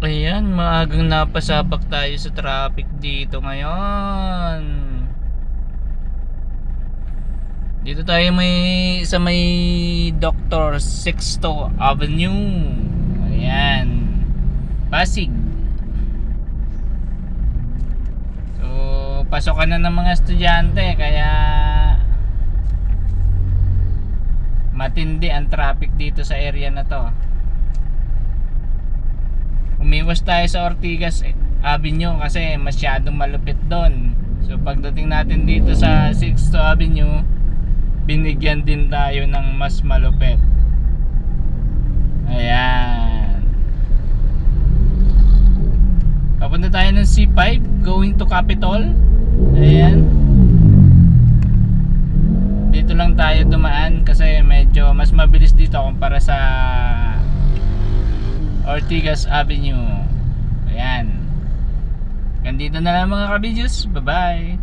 Ayan, maagang napasabak tayo sa traffic dito ngayon. Dito tayo may sa may Dr. Sixto Avenue. Ayan. Pasig. So, pasokan na ng mga estudyante kaya matindi ang traffic dito sa area na to. Umiwas tayo sa Ortigas Avenue kasi masyadong malupit doon. So pagdating natin dito sa 6th Avenue, binigyan din tayo ng mas malupit. Ayan. Papunta tayo ng C5 going to Capitol. Ayan. Dito lang tayo dumaan kasi medyo mas mabilis dito kumpara sa Ortigas Avenue. Ayan. Gandito na lang mga kabidjus. Bye-bye.